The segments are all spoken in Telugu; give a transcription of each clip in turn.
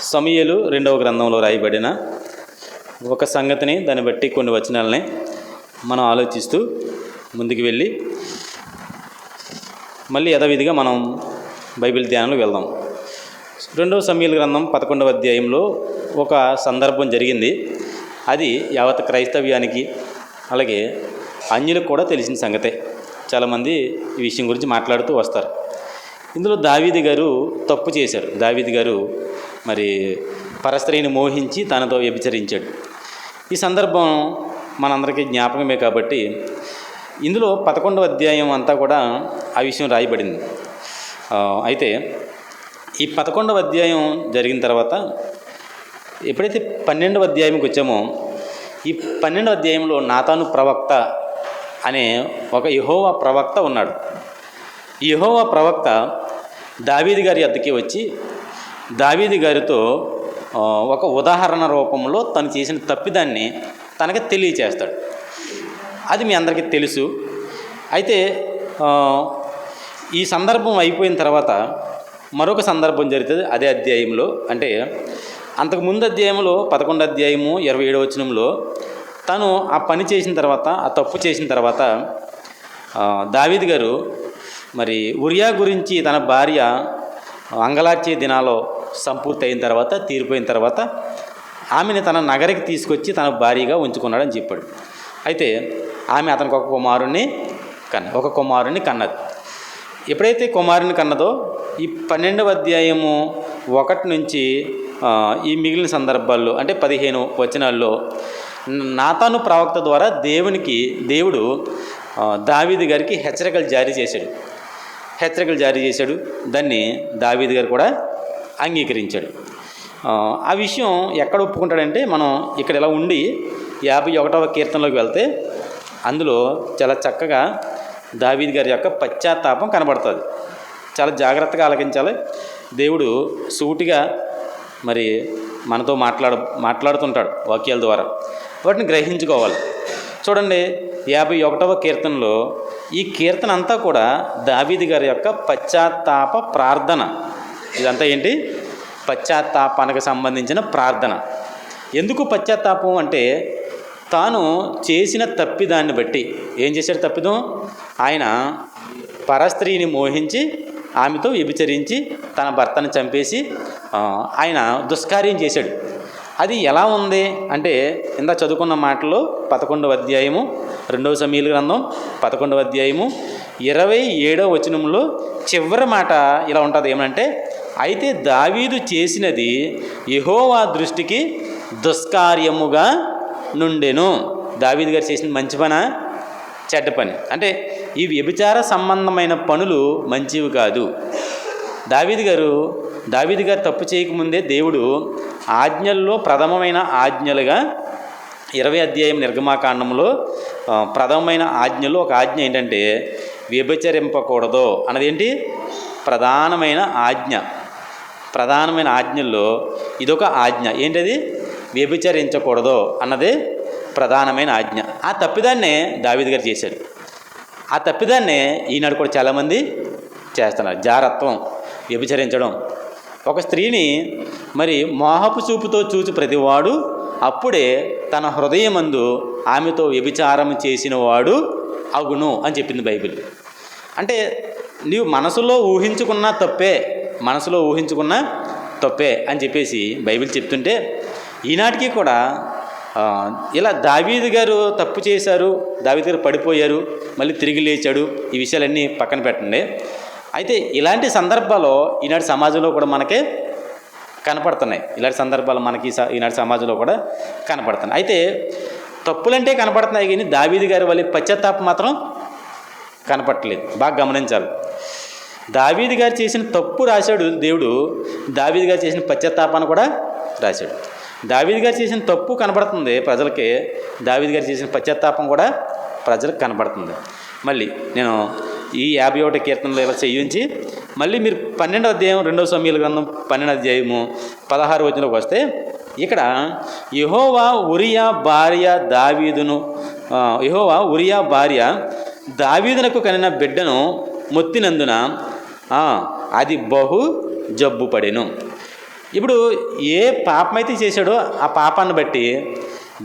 సమయలు రెండవ గ్రంథంలో రాయబడిన ఒక సంగతిని దాన్ని బట్టి కొన్ని వచనాలని మనం ఆలోచిస్తూ ముందుకు వెళ్ళి మళ్ళీ యథావిధిగా మనం బైబిల్ ధ్యానంలో వెళ్దాం. రెండవ సమయల గ్రంథం పదకొండవ అధ్యాయంలో ఒక సందర్భం జరిగింది. అది యావత్ క్రైస్తవ్యానికి అలాగే అన్యులకు కూడా తెలిసిన సంగతే. చాలామంది ఈ విషయం గురించి మాట్లాడుతూ వస్తారు. ఇందులో దావీది గారు తప్పు చేశారు. దావీది గారు మరి పరస్త్రీని మోహించి తనతో వ్యభిచరించాడు. ఈ సందర్భం మనందరికీ జ్ఞాపకమే కాబట్టి ఇందులో పదకొండవ అధ్యాయం అంతా కూడా ఆ విషయం రాయబడింది. అయితే ఈ పదకొండవ అధ్యాయం జరిగిన తర్వాత ఎప్పుడైతే పన్నెండవ అధ్యాయంకి వచ్చామో ఈ పన్నెండవ అధ్యాయంలో నాతాను ప్రవక్త అనే ఒక యహోవా ప్రవక్త ఉన్నాడు. యహోవా ప్రవక్త దావీది గారి అద్దెకి వచ్చి దావీది గారితో ఒక ఉదాహరణ రూపంలో తను చేసిన తప్పిదాన్ని తనకి తెలియచేస్తాడు. అది మీ అందరికీ తెలుసు. అయితే ఈ సందర్భం అయిపోయిన తర్వాత మరొక సందర్భం జరుగుతుంది అదే అధ్యాయంలో. అంటే అంతకు ముందు అధ్యాయంలో పదకొండు అధ్యాయము ఇరవై ఏడవ వచనంలో తను ఆ పని చేసిన తర్వాత ఆ తప్పు చేసిన తర్వాత ఆ, దావీద్ గారు మరి ఉరియా గురించి తన భార్య అంగలార్చే దినాలో సంపూర్తి అయిన తర్వాత తీరిపోయిన తర్వాత ఆమెను తన నగరికి తీసుకొచ్చి తన భార్యగా ఉంచుకున్నాడని చెప్పాడు. అయితే ఆమె అతనికి ఒక కుమారుణ్ణి కన్న ఒక కుమారుణ్ణి కన్నది. ఎప్పుడైతే కుమారుని కన్నదో ఈ పన్నెండవ అధ్యాయము ఒకటి నుంచి ఈ మిగిలిన సందర్భాల్లో అంటే పదిహేను వచనాల్లో నాతాను ప్రవక్త ద్వారా దేవునికి దేవుడు ఆ, గారికి హెచ్చరికలు జారీ చేశాడు. హెచ్చరికలు జారీ చేశాడు. దాన్ని దావీద్ గారు కూడా అంగీకరించాడు. ఆ, ఆ విషయం ఎక్కడ ఒప్పుకుంటాడంటే మనం ఇక్కడ ఇలా ఉండి యాభై ఒకటవ కీర్తనలోకి వెళ్తే అందులో చాలా చక్కగా దావీద్ గారి యొక్క పశ్చాత్తాపం కనబడుతుంది. చాలా జాగ్రత్తగా ఆలకించాలి. దేవుడు సూటిగా మరి మనతో మాట్లాడ మాట్లాడుతుంటాడు వాక్యాల ద్వారా. వాటిని గ్రహించుకోవాలి. చూడండి యాభై ఒకటవ కీర్తనలో ఈ కీర్తన అంతా కూడా దావీది గారి యొక్క పశ్చాత్తాప ప్రార్థన. ఇదంతా ఏంటి? పశ్చాత్తాపానికి సంబంధించిన ప్రార్థన. ఎందుకు పశ్చాత్తాపం అంటే తాను చేసిన తప్పిదాన్ని బట్టి. ఏం చేశాడు తప్పిదం? ఆయన పరస్త్రీని మోహించి ఆమెతో వ్యభిచరించి తన భర్తను చంపేసి ఆయన దుష్కార్యం చేశాడు. అది ఎలా ఉంది? అంటే ఇందా చదువుకున్న మాటలో పదకొండవ అధ్యాయము రెండవ సమీల గ్రంథం పదకొండవ అధ్యాయము ఇరవై ఏడవ వచనంలో చివరి మాట ఇలా ఉంటుంది. ఏమంటే అయితే దావీదు చేసినది యహోవా దృష్టికి దుష్కార్యముగా నుండెను. దావీదు గారు చేసిన మంచి పని? చెడ్డ పని. అంటే ఈ వ్యభిచార సంబంధమైన పనులు మంచివి కాదు. దావీదు గారు దావీదు గారు తప్పు చేయకముందే దేవుడు ఆజ్ఞల్లో ప్రథమమైన ఆజ్ఞలుగా ఇరవై అధ్యాయం నిర్గమాకాండంలో ప్రథమమైన ఆజ్ఞలో ఒక ఆజ్ఞ ఏంటంటే వ్యభిచరింపకూడదు అన్నదేంటి ప్రధానమైన ఆజ్ఞ. ప్రధానమైన ఆజ్ఞల్లో ఇదొక ఆజ్ఞ. ఏంటది? వ్యభిచరించకూడదు అన్నది ప్రధానమైన ఆజ్ఞ. ఆ తప్పిదాన్నే దావిద్ గారు చేశాడు ఆ తప్పిదాన్నే ఈనాడు కూడా చాలామంది చేస్తున్నారు. జారత్వం వ్యభిచరించడం. ఒక స్త్రీని మరి మోహపు చూపుతో చూచి ప్రతివాడు అప్పుడే తన హృదయమందు ఆమెతో వ్యభిచారం చేసిన వాడు అగును అని చెప్పింది బైబిల్. అంటే నీవు మనసులో ఊహించుకున్న తప్పే మనసులో ఊహించుకున్న తప్పే అని చెప్పేసి బైబిల్ చెప్తుంటే ఈనాటికి కూడా ఇలా దావీద్ గారు తప్పు చేశారు దావీద్ గారు పడిపోయారు మళ్ళీ తిరిగి లేచాడు ఈ విషయాలన్నీ పక్కన పెట్టండి. అయితే ఇలాంటి సందర్భాలు ఈనాటి సమాజంలో కూడా మనకే కనపడుతున్నాయి. ఇలాంటి సందర్భాలు మనకి స- ఈనాటి సమాజంలో కూడా కనపడుతున్నాయి. అయితే తప్పులంటే కనపడుతున్నాయి కానీ దావీది గారి వల్ల పశ్చాత్తాపం మాత్రం కనపట్టలేదు బాగా గమనించాలి. దావీది గారు చేసిన తప్పు రాశాడు దేవుడు. దావీది గారు చేసిన పశ్చాత్తాపాన్ని కూడా రాశాడు. దావీది గారు చేసిన తప్పు కనబడుతుంది ప్రజలకి. దావీది గారు చేసిన పశ్చాత్తాపం కూడా ప్రజలకు కనబడుతుంది మళ్ళీ నేను ఈ యాభై ఒకటి కీర్తనలు ఇలా చేయించి మళ్ళీ మీరు పన్నెండవ అధ్యాయం రెండవ సమయాల గ్రంథం పన్నెండు అధ్యాయము పదహారు వచనంలోకి వస్తే ఇక్కడ యహోవా ఉరియా భార్య దావీదును యహోవా ఉరియా భార్య దావీదునకు కనిన బిడ్డను మొత్తినందున అది బహు జబ్బు పడెను. ఇప్పుడు ఏ పాపమైతే చేశాడో ఆ పాపాన్ని బట్టి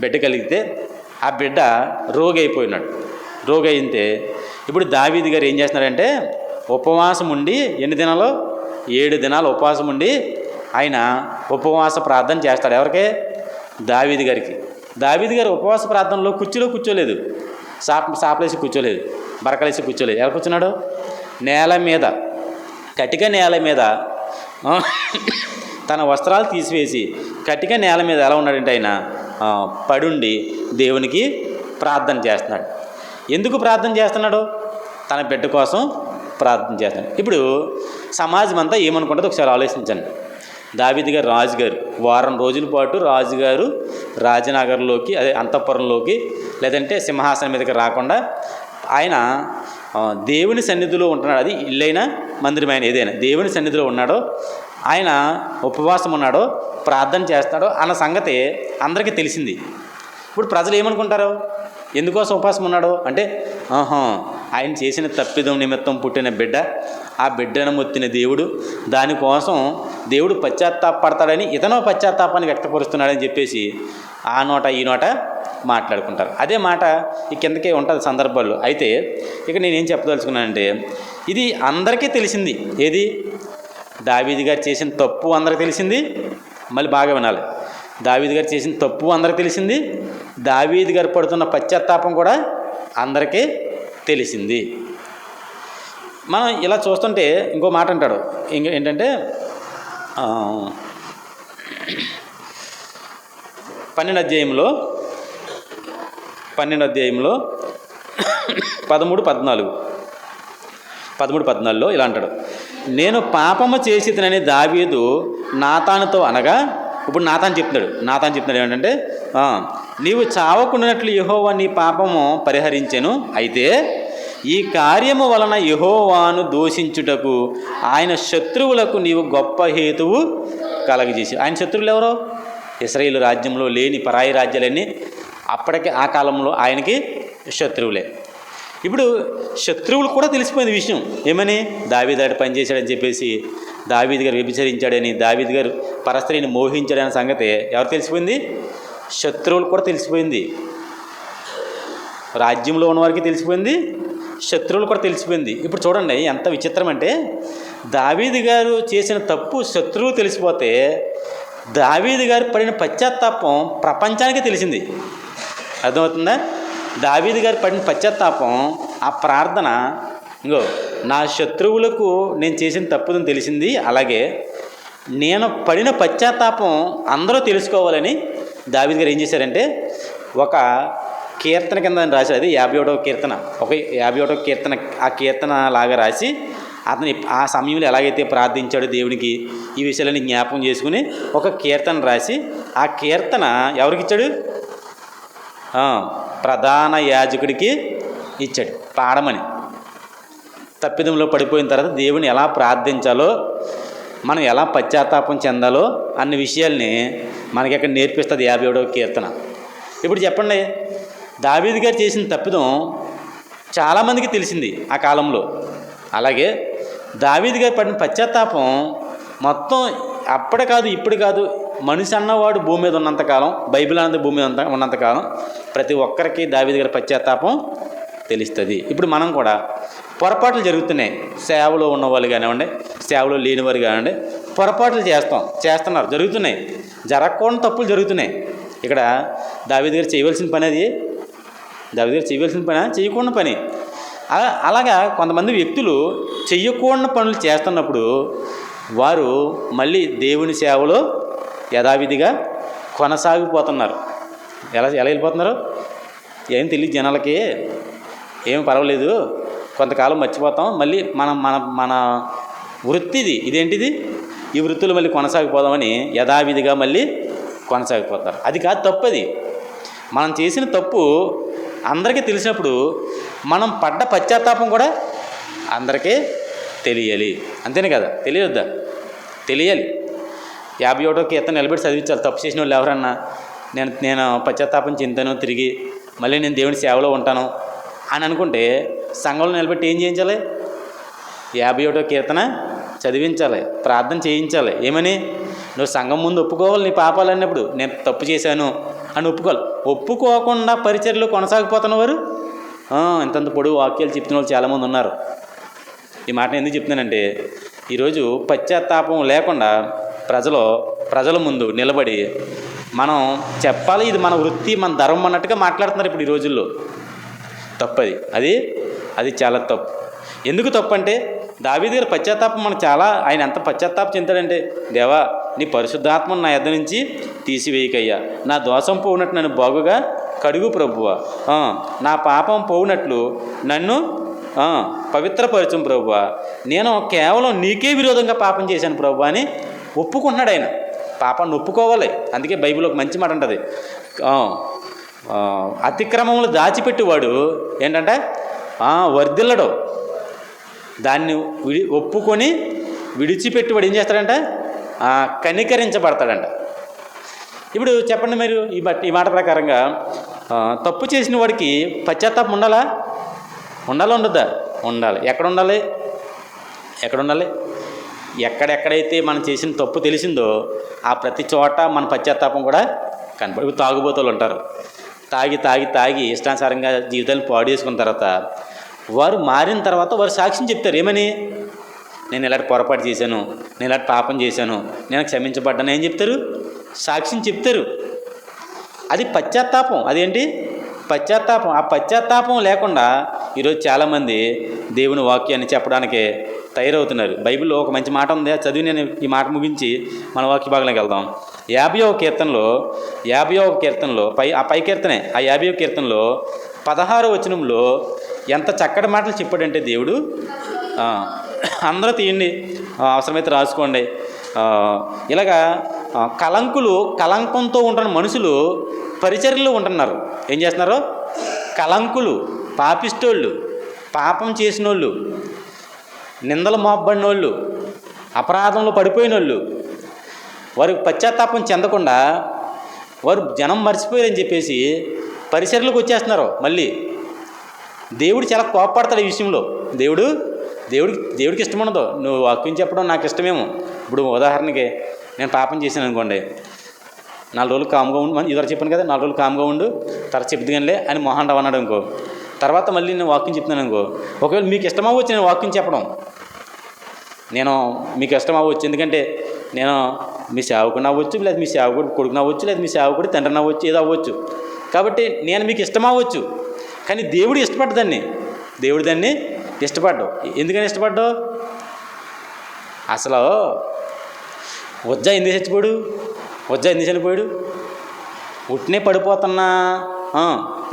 బిడ్డ కలిగితే ఆ బిడ్డ రోగైపోయినాడు. రోగైతే ఇప్పుడు దావీది గారు ఏం చేస్తున్నారంటే ఉపవాసం ఉండి ఎన్ని దినాలు? ఏడు దినాలు ఉపవాసం ఉండి ఆయన ఉపవాస ప్రార్థన చేస్తాడు. ఎవరికి? దావీది గారికి. దావీది గారు ఉపవాస ప్రార్థనలో కుర్చీలో కూర్చోలేదు. సాప్ సాపలేసి కూర్చోలేదు. బరకలేసి కూర్చోలేదు. ఎవరు కూర్చున్నాడు? నేల మీద. కటిక నేల మీద. తన వస్త్రాలు తీసివేసి కటిక నేల మీద ఎలా ఉన్నాడంటే ఆయన పడుండి దేవునికి ప్రార్థన చేస్తున్నాడు. ఎందుకు ప్రార్థన చేస్తున్నాడు? తన బిడ్డ కోసం ప్రార్థన చేస్తున్నాడు. ఇప్పుడు సమాజం అంతా ఏమనుకుంటుందో ఒకసారి ఆలోచించండి. దావిది గారు రాజుగారు. వారం రోజుల పాటు రాజుగారు రాజనగర్లోకి అదే అంతఃపురంలోకి లేదంటే సింహాసనం మీదకి రాకుండా ఆయన దేవుని సన్నిధిలో ఉంటున్నాడు. అది ఇల్లైనా మందిరమైన ఏదైనా. దేవుని సన్నిధిలో ఉన్నాడో ఆయన ఉపవాసం ఉన్నాడో ప్రార్థన చేస్తాడో అన్న సంగతి అందరికీ తెలిసింది. ఇప్పుడు ప్రజలు ఏమనుకుంటారు? ఎందుకోసం ఉపవాసం ఉన్నాడు? అంటే ఆహా ఆయన చేసిన తప్పిదం నిమిత్తం పుట్టిన బిడ్డ ఆ బిడ్డను మొత్తిన దేవుడు దానికోసం దేవుడు పశ్చాత్తాపడతాడని ఇతనో పశ్చాత్తాపాన్ని వ్యక్తపరుస్తున్నాడని చెప్పేసి ఆ నోట ఈ నోట మాట్లాడుకుంటారు. అదే మాట ఈ కిందకే ఉంటుంది సందర్భాల్లో. అయితే ఇక నేనేం చెప్పదలుచుకున్నానంటే ఇది అందరికీ తెలిసింది. ఏది? దావీది గారు చేసిన తప్పు అందరికి తెలిసింది మళ్ళీ బాగా వినాలి. దావీది గారు చేసిన తప్పు అందరికి తెలిసింది దావీది గారు పడుతున్న పశ్చాత్తాపం కూడా అందరికీ తెలిసింది. మనం ఇలా చూస్తుంటే ఇంకో మాట అంటాడు. ఇంక ఏంటంటే పన్నెండు అధ్యాయంలో పన్నెండు అధ్యాయంలో పదమూడు పద్నాలుగు. పదమూడు పద్నాలుగులో ఇలా అంటాడు. నేను పాపము చేసి తినని దావీదు నాతానుతో అనగా ఇప్పుడు నాతాను చెప్తున్నాడు. నాతాను చెప్తున్నాడు ఏమంటే నీవు చావకుండానట్లు యహోవా నీ పాపము పరిహరించాను. అయితే ఈ కార్యము వలన యహోవాను దూషించుటకు ఆయన శత్రువులకు నీవు గొప్ప హేతువు కలగజేసి. ఆయన శత్రువులు ఎవరో? ఇస్రాయేల్ రాజ్యంలో లేని పరాయి రాజ్యాలన్నీ అప్పటికే ఆ కాలంలో ఆయనకి శత్రువులే. ఇప్పుడు శత్రువులు కూడా తెలిసిపోయింది విషయం. ఏమని? దావీదాడు పనిచేశాడని చెప్పేసి దావీది గారు వ్యభిచరించాడని దావీది గారు పరస్త్రీని మోహించాడనే సంగతి ఎవరు తెలిసిపోయింది? శత్రువులు కూడా తెలిసిపోయింది. రాజ్యంలో ఉన్నవారికి తెలిసిపోయింది. శత్రువులు కూడా తెలిసిపోయింది. ఇప్పుడు చూడండి ఎంత విచిత్రం అంటే దావీది గారు చేసిన తప్పు శత్రువులు తెలిసిపోతే దావీది గారు పడిన పశ్చాత్తాపం ప్రపంచానికి తెలిసింది. అర్థమవుతుందా? దావీది గారు పడిన పశ్చాత్తాపం ఆ ప్రార్థన ఇంకో నా శత్రువులకు నేను చేసిన తప్పుదని తెలిసింది అలాగే నేను పడిన పశ్చాత్తాపం అందరూ తెలుసుకోవాలని దావీది గారు ఏం చేశారంటే ఒక కీర్తన కింద ఆయన రాశారు అది యాభై ఒకటో కీర్తన. ఒక యాభై ఒకటో కీర్తన ఆ కీర్తన లాగా రాసి అతను ఆ సమయంలో ఎలాగైతే ప్రార్థించాడో దేవునికి ఈ విషయాలని జ్ఞాపకం చేసుకుని ఒక కీర్తన రాసి ఆ కీర్తన ఎవరికి ఇచ్చాడు? ప్రధాన యాజకుడికి ఇచ్చాడు. పాడమని. తప్పిదంలో పడిపోయిన తర్వాత దేవుని ఎలా ప్రార్థించాలో మనం ఎలా పశ్చాత్తాపం చెందాలో అన్ని విషయాల్ని మనకి అక్కడ నేర్పిస్తుంది యాభై ఏడవ కీర్తన. ఇప్పుడు చెప్పండి. దావీద్ గారు చేసిన తప్పిదం చాలామందికి తెలిసింది ఆ కాలంలో. అలాగే దావీద్ గారు పడిన పశ్చాత్తాపం మొత్తం అప్పుడే కాదు ఇప్పుడు కాదు మనిషి అన్నవాడు భూమి మీద ఉన్నంతకాలం బైబిల్ అన్నది భూమి మీద ఉన్నంతకాలం ప్రతి ఒక్కరికి దావీద్ గారి పశ్చాత్తాపం తెలుస్తుంది. ఇప్పుడు మనం కూడా పొరపాట్లు జరుగుతున్నాయి. సేవలో ఉన్నవాళ్ళు కానివ్వండి సేవలో లేనివారు కానివ్వండి పొరపాట్లు చేస్తాం చేస్తున్నారు జరుగుతున్నాయి. జరగకుండా తప్పులు జరుగుతున్నాయి. ఇక్కడ దావీద్ గారు చేయవలసిన పని అది దాని దగ్గర చేయవలసిన పని చేయకూడని పని. అలాగా కొంతమంది వ్యక్తులు చెయ్యకూడని పనులు చేస్తున్నప్పుడు వారు మళ్ళీ దేవుని సేవలో యథావిధిగా కొనసాగిపోతున్నారు. ఎలా ఎలా వెళ్ళిపోతున్నారు? ఏం తెలియదు జనాలకి ఏం పర్వాలేదు కొంతకాలం మర్చిపోతాం మళ్ళీ మన మన మన వృత్తిది ఇదేంటిది? ఈ వృత్తులు మళ్ళీ కొనసాగిపోదామని యథావిధిగా మళ్ళీ కొనసాగిపోతారు. అది కాదు తప్పది మనం చేసిన తప్పు అందరికీ తెలిసినప్పుడు మనం పడ్డ పశ్చాత్తాపం కూడా అందరికీ తెలియాలి. అంతేనే కదా? తెలియొద్దా? తెలియాలి. యాభై ఒకటో కీర్తన నిలబెట్టి చదివించాలి. తప్పు చేసిన వాళ్ళు ఎవరన్నా? నేను నేను పశ్చాత్తాపం చెందాను తిరిగి మళ్ళీ నేను దేవుని సేవలో ఉంటాను అని అనుకుంటే సంఘంలో నిలబెట్టి ఏం చేయించాలి? యాభై ఒకటో కీర్తన చదివించాలి. ప్రార్థన చేయించాలి. ఏమని? నువ్వు సంఘం ముందు ఒప్పుకోవాలి నీ పాపాలు అన్నప్పుడు నేను తప్పు చేశాను. అని ఒప్పుకోవాలి. ఒప్పుకోకుండా పరిచర్లు కొనసాగిపోతున్నవారు? ఇంతంత పొడుగు వాక్యాలు చెప్తున్న వాళ్ళు చాలామంది ఉన్నారు. ఈ మాట ఎందుకు చెప్తున్నానంటే ఈరోజు పశ్చాత్తాపం లేకుండా ప్రజలు ప్రజల ముందు నిలబడి మనం చెప్పాలి ఇది మన వృత్తి మన ధర్మం అన్నట్టుగా మాట్లాడుతున్నారు ఇప్పుడు ఈ రోజుల్లో. తప్పది. అది అది చాలా తప్పు. ఎందుకు తప్పు అంటే దావీ దగ్గర పశ్చాత్తాపం మనం చాలా ఆయన ఎంత పశ్చాత్తాపం చెందాడంటే దేవా నీ పరిశుద్ధాత్మను నా ఎద్ద నుంచి తీసివేయకయ్యా. నా దోషం పోవునట్టు నన్ను బాగుగా కడుగు ప్రభువ. నా పాపం పోవునట్లు నన్ను పవిత్రపరచం ప్రభువ. నేను కేవలం నీకే విరోధంగా పాపం చేశాను ప్రభు అని ఒప్పుకుంటున్నాడు ఆయన. పాపాన్ని ఒప్పుకోవాలి. అందుకే బైబిల్ ఒక మంచి మాట ఉంటుంది. అతిక్రమములు దాచిపెట్టేవాడు ఏంటంటే వర్దిల్లడు దాన్ని విడి ఒప్పుకొని విడిచిపెట్టి వాడు ఏం చేస్తాడంటే కనికరించబడతాడంట. ఇప్పుడు చెప్పండి మీరు ఈ బట్టి ఈ మాట ప్రకారంగా తప్పు చేసిన వాడికి పశ్చాత్తాపం ఉండాలా? ఉండాలా ఉండద్దా? ఉండాలి. ఎక్కడ ఉండాలి? ఎక్కడ ఉండాలి? ఎక్కడెక్కడైతే మనం చేసిన తప్పు తెలిసిందో ఆ ప్రతి చోట మన పశ్చాత్తాపం కూడా కనపడి ఇప్పుడు తాగుబోతులు ఉంటారు. తాగి తాగి తాగి ఇష్టానుసారంగా జీవితాన్ని పాడు చేసుకున్న తర్వాత వారు మారిన తర్వాత వారు సాక్ష్యం చెప్తారు. ఏమని? నేను ఇలాంటి పొరపాటు చేశాను నేను ఇలాంటి పాపం చేశాను నేను క్షమించబడ్డాను. ఏం చెప్తారు? సాక్ష్యం చెప్తారు. అది పశ్చాత్తాపం. అదేంటి? పశ్చాత్తాపం. ఆ పశ్చాత్తాపం లేకుండా ఈరోజు చాలామంది దేవుని వాక్యాన్ని చెప్పడానికి తయారవుతున్నారు. బైబిల్లో ఒక మంచి మాట ఉంది. చదివి నేను ఈ మాట ముగించి మన వాక్య భాగంలోకి వెళ్దాం. యాభై ఒక కీర్తనలో యాభైవ కీర్తనలో పై ఆ పై కీర్తనే ఆ యాభైవ కీర్తనలో పదహారు వచనంలో ఎంత చక్కటి మాటలు చెప్పాడంటే దేవుడు? అందరూ తీయండి. అవసరమైతే రాసుకోండి. ఇలాగా కలంకులు కలంకంతో ఉంటున్న మనుషులు పరిచర్లు ఉంటున్నారు. ఏం చేస్తున్నారు? కలంకులు పాపిస్తోళ్ళు పాపం చేసిన వాళ్ళు నిందలు మోపబడిన వాళ్ళు అపరాధంలో పడిపోయిన వాళ్ళు వారు పశ్చాత్తాపం చెందకుండా వారు జనం మర్చిపోయారని చెప్పేసి పరిసరలకు వచ్చేస్తున్నారు మళ్ళీ. దేవుడు చాలా కోపడతాడు ఈ విషయంలో. దేవుడు దేవుడికి దేవుడికి ఇష్టం ఉండదు. నువ్వు వాక్యం చెప్పడం నాకు ఇష్టమేమో. ఇప్పుడు ఉదాహరణకి నేను పాపం చేశాను అనుకోండి. నాలుగు రోజులు కామ్గా ఉండు. మనం ఇదివరకు చెప్పాను కదా నాలుగు రోజులు కామ్గా ఉండు. తర్వాత చెప్తుంది కానీ అని మోహన్ రావు అన్నాడు అనుకో. తర్వాత మళ్ళీ నేను వాక్యం చెప్తున్నాను అనుకో. ఒకవేళ మీకు ఇష్టం అవ్వచ్చు నేను వాక్యం చెప్పడం. నేను మీకు ఇష్టం అవ్వచ్చు ఎందుకంటే నేను మీ సేవకుని అవ్వచ్చు లేదా మీ సేవకుడు కొడుకుని అవ్వచ్చు లేదా మీ సేవకుడు తండ్రిని అవ్వచ్చు ఏదో అవ్వచ్చు. కాబట్టి నేను మీకు ఇష్టం అవ్వచ్చు కానీ దేవుడు ఇష్టపడ్డదాన్ని. దేవుడు దాన్ని ఇష్టపడ్డావు. ఎందుకని ఇష్టపడ్డావు? అసలు ఉజ్జ ఎందుకు చచ్చిపోయాడు? ఉజ్జ ఎందుకు చనిపోయాడు? ఉట్నే పడిపోతున్నా.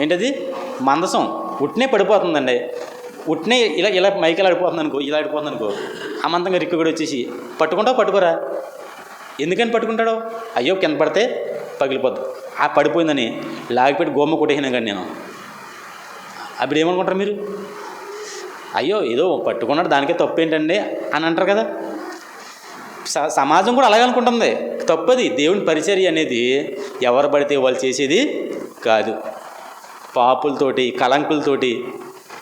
ఏంటది? మందసం. ఉట్నే పడిపోతుందండి. ఉట్నే ఇలా ఇలా మైకలు ఆడిపోతుంది అనుకో ఇలా ఆడిపోతుంది అనుకో. ఆ మందంగా రిక్కు కూడా వచ్చేసి పట్టుకుంటావు పట్టుకోరా. ఎందుకని పట్టుకుంటాడు? అయ్యో కింద పడితే పగిలిపోద్ది. ఆ పడిపోయిందని లాగిపెట్టి గోమ్మ కొట్టేసినా కానీ నేను. అప్పుడు ఏమనుకుంటారు మీరు? అయ్యో ఏదో పట్టుకున్నాడు దానికే తప్పు ఏంటండి అని అంటారు కదా. స- సమాజం కూడా అలాగే అనుకుంటుంది. తప్పది దేవుని పరిచర్య అనేది ఎవరు పడితే వాళ్ళు చేసేది కాదు. పాపులతోటి కలంకులతోటి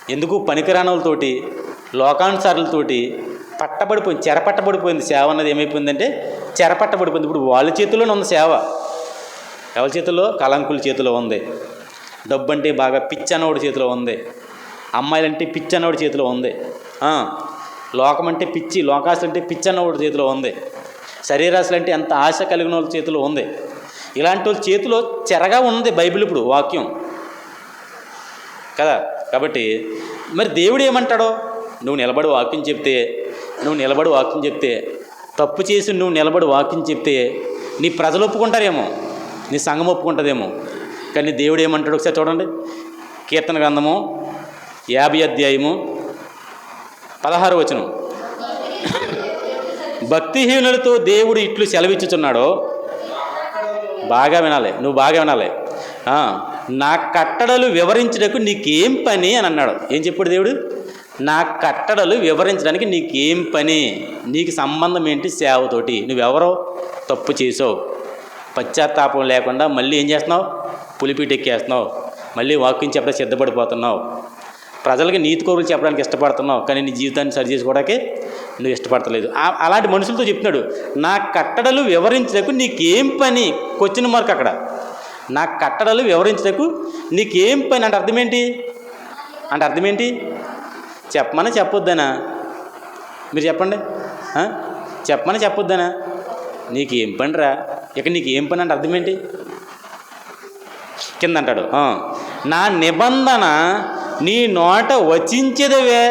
ఎందుకు పనికిరానులతోటి లోకానుసారులతోటి పట్టబడిపోయింది చెరపట్టబడిపోయింది సేవ అన్నది ఏమైపోయిందంటే చెరపట్టబడిపోయింది. ఇప్పుడు వాళ్ళ చేతిలోనే ఉంది సేవ. ఎవరి చేతిలో కలంకుల చేతిలో ఉంది. డబ్బు అంటే బాగా పిచ్చి చేతిలో ఉంది. అమ్మాయిలంటే పిచ్చి అన్నవాడి చేతిలో ఉంది. లోకం అంటే పిచ్చి లోకాసులు అంటే పిచ్చి అన్నవాడి చేతిలో ఉంది. శరీరాశులు అంటే ఎంత ఆశ కలిగిన వాళ్ళ చేతిలో ఉంది. ఇలాంటి వాళ్ళ చేతిలో చెరగా ఉంది బైబిల్ ఇప్పుడు వాక్యం. కదా? కాబట్టి మరి దేవుడు ఏమంటాడో? నువ్వు నిలబడి వాక్యం చెప్తే నువ్వు నిలబడి వాక్యం చెప్తే తప్పు చేసి నువ్వు నిలబడి వాక్యం చెప్తే నీ ప్రజలు ఒప్పుకుంటారేమో నీ సంఘం ఒప్పుకుంటుందేమో. కానీ దేవుడు ఏమంటాడు ఒకసారి చూడండి. కీర్తన గ్రంథము యాభై అధ్యాయము పదహారు వచనం. భక్తిహీనులతో దేవుడు ఇట్లు సెలవిచ్చుచున్నాడో? బాగా వినాలి. నువ్వు బాగా వినాలి. నా కట్టడలు వివరించడానికి నీకేం పని అని అన్నాడు. ఏం చెప్పాడు దేవుడు? నా కట్టడలు వివరించడానికి నీకేం పని? నీకు సంబంధం ఏంటి సేవతోటి? నువ్వెవరో? తప్పు చేసావు. పశ్చాత్తాపం లేకుండా మళ్ళీ ఏం చేస్తున్నావు? పులిపీటెక్కేస్తున్నావు. మళ్ళీ వాక్యం చెప్పడం సిద్ధపడిపోతున్నావు. ప్రజలకి నీతి కోరులు చెప్పడానికి ఇష్టపడుతున్నావు కానీ నీ జీవితాన్ని సరి చేసుకోవడానికి నువ్వు ఇష్టపడతలేదు. అలాంటి మనుషులతో చెప్తున్నాడు నా కట్టడలు వివరించటకు నీకేం పని? క్వశ్చన్ మార్క్ అక్కడ. నా కట్టడలు వివరించటకు నీకేం పని? అంటే అర్థం ఏంటి? అంటే అర్థం ఏంటి? చెప్పమని చెప్పొద్దనా? మీరు చెప్పండి. చెప్పమని చెప్పొద్దనా? నీకేం పని రా ఇక నీకు ఏం పని? అంటే అర్థం ఏంటి? కింద అంటాడు. నా నిబంధన నీ నోట వచించేదవే?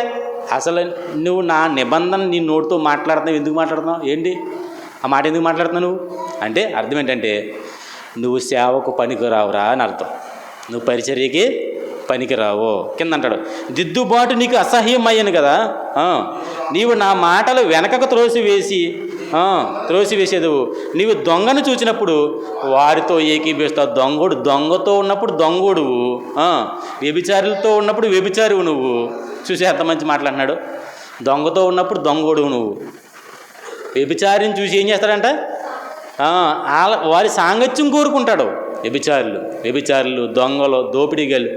అసలు నువ్వు నా నిబంధన నీ నోటితో మాట్లాడుతున్నావు ఎందుకు మాట్లాడుతున్నావు? ఏంటి? ఆ మాట ఎందుకు మాట్లాడుతున్నావు నువ్వు? అంటే అర్థం ఏంటంటే నువ్వు సేవకు పనికిరావురా అని అర్థం. నువ్వు పరిచర్యకి పనికిరావు. కింద అంటాడు దిద్దుబాటు నీకు అసహ్యం అయ్యాను కదా నీవు నా మాటలు వెనకకు త్రోసివేసి వేసి త్రోసివేసేదువు నీవు దొంగను చూసినప్పుడు వారితో ఏకీభవిస్తావు. దొంగోడు దొంగతో ఉన్నప్పుడు దొంగోడువు. వ్యభిచారులతో ఉన్నప్పుడు వ్యభిచారువు నువ్వు. చూసి ఎంత మంచి మాట్లాడినాడు దొంగతో ఉన్నప్పుడు దొంగోడువు నువ్వు. వ్యభిచారిని చూసి ఏం చేస్తాడంట? ఆ, వారి సాంగత్యం కోరుకుంటాడు. వ్యభిచారులు వ్యభిచారులు దొంగలు దోపిడీగలు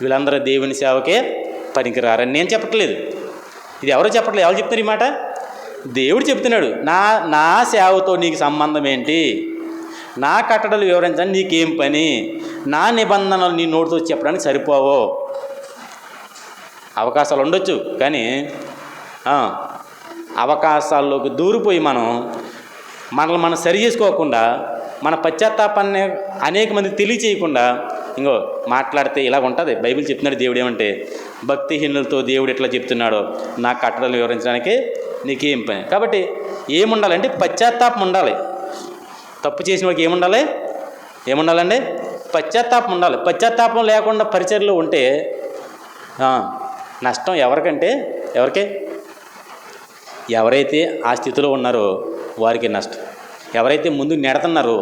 వీళ్ళందరూ దేవుని సేవకే పనికిరారని నేను చెప్పట్లేదు. ఇది ఎవరో చెప్పట్లేదు. ఎవరు చెప్తారు ఈ మాట? దేవుడు చెప్తున్నాడు నా నా సేవతో నీకు సంబంధం ఏంటి? నా కట్టడలు వివరించడానికి నీకేం పని? నా నిబంధనలు నీ నోటితో చెప్పడానికి సరిపోవు? అవకాశాలు ఉండొచ్చు కానీ అవకాశాల్లోకి దూరిపోయి మనం మనల్ని మనం సరి చేసుకోకుండా మన పశ్చాత్తాపాన్ని అనేక మంది తెలియచేయకుండా ఇంకో మాట్లాడితే ఇలా ఉంటుంది. బైబిల్ చెప్తున్నాడు దేవుడు ఏమంటే భక్తిహీనులతో దేవుడు ఎట్లా చెప్తున్నాడో నా కట్టడలు వివరించడానికి నీకేం పని? కాబట్టి ఏముండాలంటే పశ్చాత్తాపం ఉండాలి. తప్పు చేసిన వాడికి ఏముండాలి? ఏముండాలండి? పశ్చాత్తాపం ఉండాలి. పశ్చాత్తాపం లేకుండా పరిచర్లో ఉంటే నష్టం ఎవరికంటే ఎవరికే? ఎవరైతే ఆ స్థితిలో ఉన్నారో వారికి నష్టం. ఎవరైతే ముందు నెడతన్నారో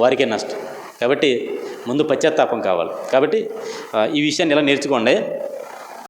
వారికే నష్టం. కాబట్టి ముందు పశ్చాత్తాపం కావాలి. కాబట్టి ఈ విషయాన్ని ఇలా నేర్చుకోండి?